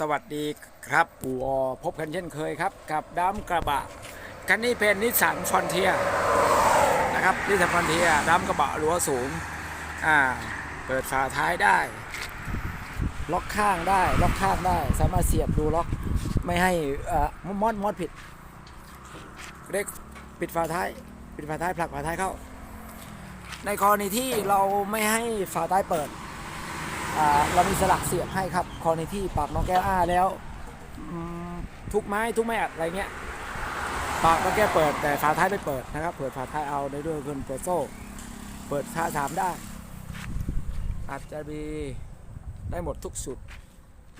สวัสดีครับปูออพบกันเช่นเคยครับ กับดัมกระบะ คันนี้เป็นนิสสันฟอนเทียนะครับนิสสันฟอนเทียดัมกระบะรั้วสูงอ่าเปิดฝาท้ายได้ ล็อกข้างได้ล็อกข้างได้ สามารถเสียบดูล็อกไม่ให้อ่อมอดมอดผิดเรียกปิดฝาท้าย ปิดฝาท้ายผลักฝาท้ายเข้า ในกรณีที่เราไม่ให้ฝาท้ายเปิด เรามีสลักเสียบให้ครับคอในที่ปากน้องแก้วอ้าแล้วทุกไม้ทุกไม้อัดอะไรเงี้ยปากน้องแก้วเปิดแต่ฝาท้ายไม่เปิดนะครับ เปิดฝาท้ายเอาได้ด้วยเครื่องเปิดโซ่ เปิดท่าสามได้อาจจะมีได้หมดทุกสุด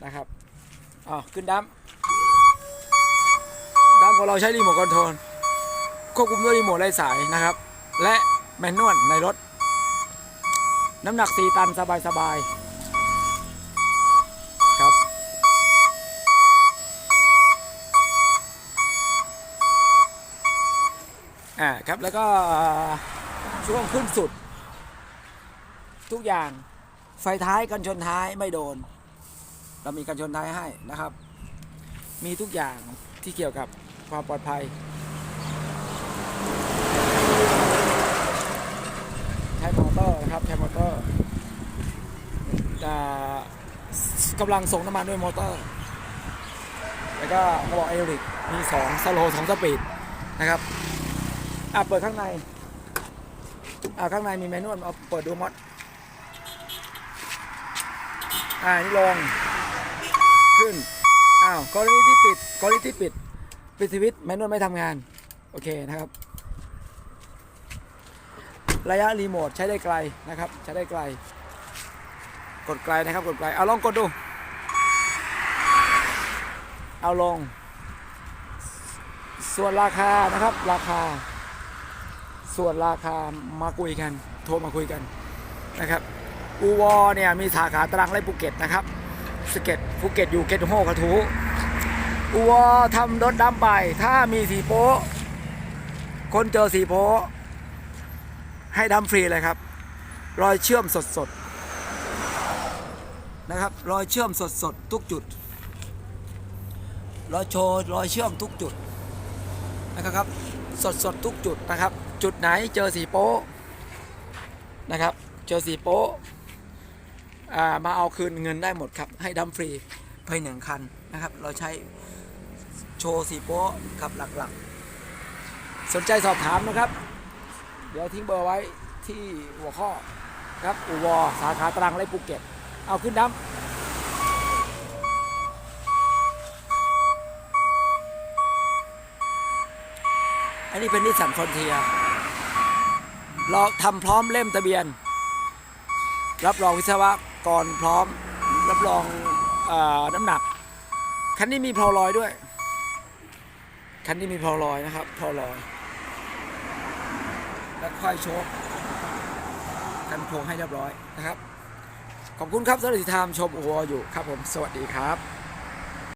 นะครับอ๋อขึ้นดัมดัมของเราใช้รีโมทคอนโทรลควบคุมด้วยรีโมทไร้สายนะครับ และแมนนวลในรถ น้ำหนัก 4 ตันสบายๆ อ่าครับแล้วก็ช่วงขึ้นสุด ทุกอย่างไฟท้ายกันชนท้ายไม่โดน เรามีกันชนท้ายให้นะครับ มีทุกอย่างที่เกี่ยวกับความปลอดภัย ใช้มอเตอร์นะครับใช้มอเตอร์อ่กำลังส่งน้ำมันด้วยมอเตอร์ แล้วก็กระบอกไอริกมี2สโลสองสปีดนะครับ อะเปิดข้างใน อะข้างในมีแมนนวลเอาเปิดดูมอดอ่านี่ลง ขึ้น อ้าวกรณีที่ปิดกรณีที่ปิด ปิดสวิตช์แมนนวลไม่ทำงาน โอเคนะครับ ระยะรีโมทใช้ได้ไกลนะครับ ใช้ได้ไกล กดไกลนะครับ กดไกล เอาลองกดดู เอาลง ส่วนราคานะครับ ราคา ส่วนราคามาคุยกันโทรมาคุยกันนะครับอูวอเนี่ยมีสาขาตรังและภูเก็ตนะครับสเก็ตภูเก็ตอยู่เกตโฮกระทูอูวอทำรถดำไป ถ้ามีสีโป๊ะคนเจอสีโป๊ะให้ดำฟรีเลยครับ รอยเชื่อมสดสดๆนะครับรอยเชื่อมสดสดๆทุกจุดรอยโชว์รอยเชื่อมทุกจุดนะครับสดสดๆทุกจุดนะครับ จุดไหนเจอสีโป๊นะครับ เจอสีโป๊มาเอาคืนเงินได้หมดครับ ให้ดำฟรีไปหนึ่งคันนะครับ เราใช้โชว์สีโป๊ครับหลักๆ สนใจสอบถามนะครับ เดี๋ยวทิ้งเบอร์ไว้ที่หัวข้อครับอูวอสาขาตรังและภูเก็ต เอาขึ้นดัมอันนี้เป็นนิสสันฟอนเทีย เราทำพร้อมเล่มทะเบียน รับรองวิศวกรพร้อม รับรองอน้ำหนัก คันนี้มีพลาลอยด้วย คันนี้มีพลาลอยนะครับพลาลอย แล้วค่อยโชกกันโครงให้เรียบร้อยนะครับ ขอบคุณครับสำหรับที่ตามชมอัวอยู่ครับผม สวัสดีครับ